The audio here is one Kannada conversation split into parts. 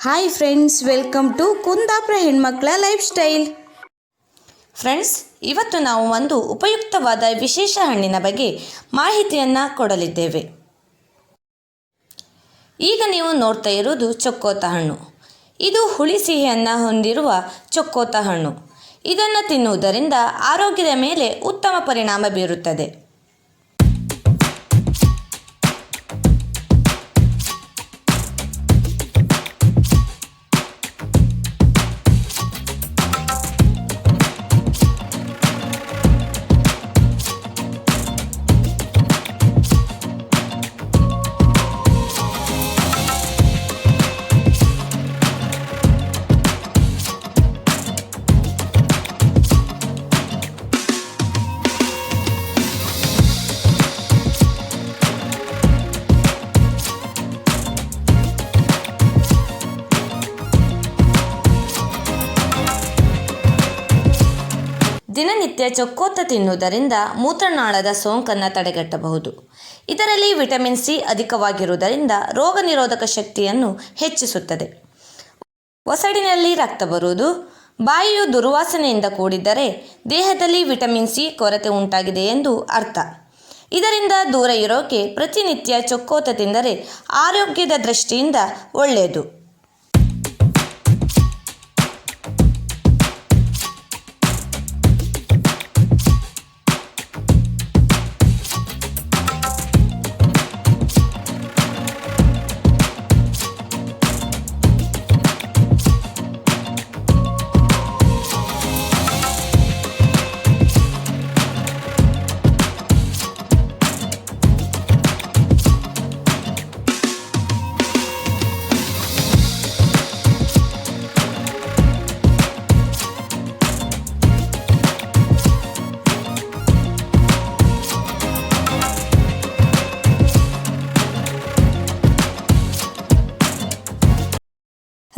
Hi friends welcome to Kundapura ಹೆಣ್ಮಕ್ಳ ಲೈಫ್ ಸ್ಟೈಲ್ ಫ್ರೆಂಡ್ಸ್ ಇವತ್ತು ನಾವು ಒಂದು ಉಪಯುಕ್ತವಾದ ವಿಶೇಷ ಹಣ್ಣಿನ ಬಗ್ಗೆ ಮಾಹಿತಿಯನ್ನು ಕೊಡಲಿದ್ದೇವೆ. ಈಗ ನೀವು ನೋಡ್ತಾ ಇರುವುದು ಚೊಕ್ಕೋತ ಹಣ್ಣು. ಇದು ಹುಳಿ ಸಿಹಿಯನ್ನು ಹೊಂದಿರುವ ಚೊಕ್ಕೋತ ಹಣ್ಣು. ಇದನ್ನು ತಿನ್ನುವುದರಿಂದ ಆರೋಗ್ಯದ ಮೇಲೆ ಉತ್ತಮ ಪರಿಣಾಮ ಬೀರುತ್ತದೆ. ದಿನನಿತ್ಯ ಚೊಕ್ಕೋತ ತಿನ್ನುವುದರಿಂದ ಮೂತ್ರನಾಳದ ಸೋಂಕನ್ನು ತಡೆಗಟ್ಟಬಹುದು. ಇದರಲ್ಲಿ ವಿಟಮಿನ್ ಸಿ ಅಧಿಕವಾಗಿರುವುದರಿಂದ ರೋಗ ನಿರೋಧಕ ಶಕ್ತಿಯನ್ನು ಹೆಚ್ಚಿಸುತ್ತದೆ. ಒಸಡಿನಲ್ಲಿ ರಕ್ತ ಬರುವುದು, ಬಾಯಿಯು ದುರ್ವಾಸನೆಯಿಂದ ಕೂಡಿದ್ದರೆ ದೇಹದಲ್ಲಿ ವಿಟಮಿನ್ ಸಿ ಕೊರತೆ ಉಂಟಾಗಿದೆ ಎಂದು ಅರ್ಥ. ಇದರಿಂದ ದೂರ ಇರೋಕೆ ಪ್ರತಿನಿತ್ಯ ಚೊಕ್ಕೋತ ತಿಂದರೆ ಆರೋಗ್ಯದ ದೃಷ್ಟಿಯಿಂದ ಒಳ್ಳೆಯದು.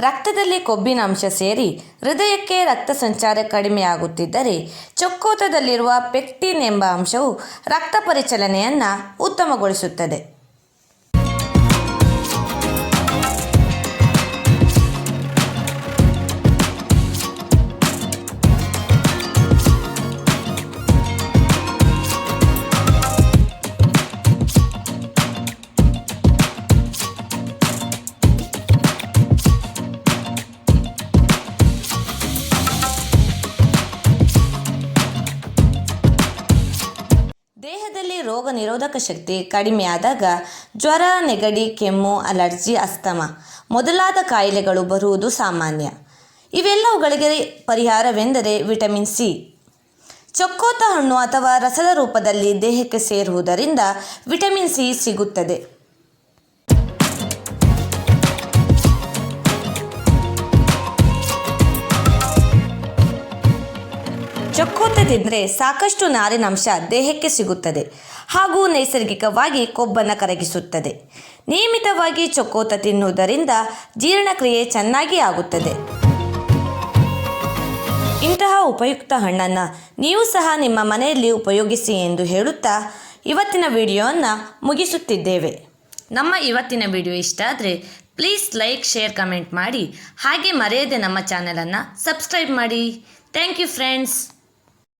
ರಕ್ತದಲ್ಲಿ ಕೊಬ್ಬಿನಾಂಶ ಸೇರಿ ಹೃದಯಕ್ಕೆ ರಕ್ತ ಸಂಚಾರ ಕಡಿಮೆಯಾಗುತ್ತಿದ್ದರೆ ಚೊಕ್ಕೋತದಲ್ಲಿರುವ ಪೆಕ್ಟಿನ್ ಎಂಬ ಅಂಶವು ರಕ್ತ ಪರಿಚಲನೆಯನ್ನು ಉತ್ತಮಗೊಳಿಸುತ್ತದೆ. ರೋಗ ನಿರೋಧಕ ಶಕ್ತಿ ಕಡಿಮೆಯಾದಾಗ ಜ್ವರ, ನೆಗಡಿ, ಕೆಮ್ಮು, ಅಲರ್ಜಿ, ಅಸ್ತಮ ಮೊದಲಾದ ಕಾಯಿಲೆಗಳು ಬರುವುದು ಸಾಮಾನ್ಯ. ಇವೆಲ್ಲವುಗಳಿಗೆ ಪರಿಹಾರವೆಂದರೆ ವಿಟಮಿನ್ ಸಿ. ಚೊಕ್ಕೋತ ಹಣ್ಣು ಅಥವಾ ರಸದ ರೂಪದಲ್ಲಿ ದೇಹಕ್ಕೆ ಸೇರುವುದರಿಂದ ವಿಟಮಿನ್ ಸಿ ಸಿಗುತ್ತದೆ. ತಿಂದರೆ ಸಾಕಷ್ಟು ನಾರಿನಂಶ ದೇಹಕ್ಕೆ ಸಿಗುತ್ತದೆ ಹಾಗೂ ನೈಸರ್ಗಿಕವಾಗಿ ಕೊಬ್ಬನ್ನು ಕರಗಿಸುತ್ತದೆ. ನಿಯಮಿತವಾಗಿ ಚೊಕ್ಕೋತ ತಿನ್ನುವುದರಿಂದ ಜೀರ್ಣಕ್ರಿಯೆ ಚೆನ್ನಾಗಿ ಆಗುತ್ತದೆ. ಇಂತಹ ಉಪಯುಕ್ತ ಹಣ್ಣನ್ನು ನೀವು ಸಹ ನಿಮ್ಮ ಮನೆಯಲ್ಲಿ ಉಪಯೋಗಿಸಿ ಎಂದು ಹೇಳುತ್ತಾ ಇವತ್ತಿನ ವಿಡಿಯೋವನ್ನು ಮುಗಿಸುತ್ತಿದ್ದೇವೆ. ನಮ್ಮ ಇವತ್ತಿನ ವಿಡಿಯೋ ಇಷ್ಟ ಆದರೆ ಪ್ಲೀಸ್ ಲೈಕ್, ಶೇರ್, ಕಮೆಂಟ್ ಮಾಡಿ ಹಾಗೆ ಮರೆಯದೆ ನಮ್ಮ ಚಾನಲನ್ನು ಸಬ್ಸ್ಕ್ರೈಬ್ ಮಾಡಿ. Thank you friends.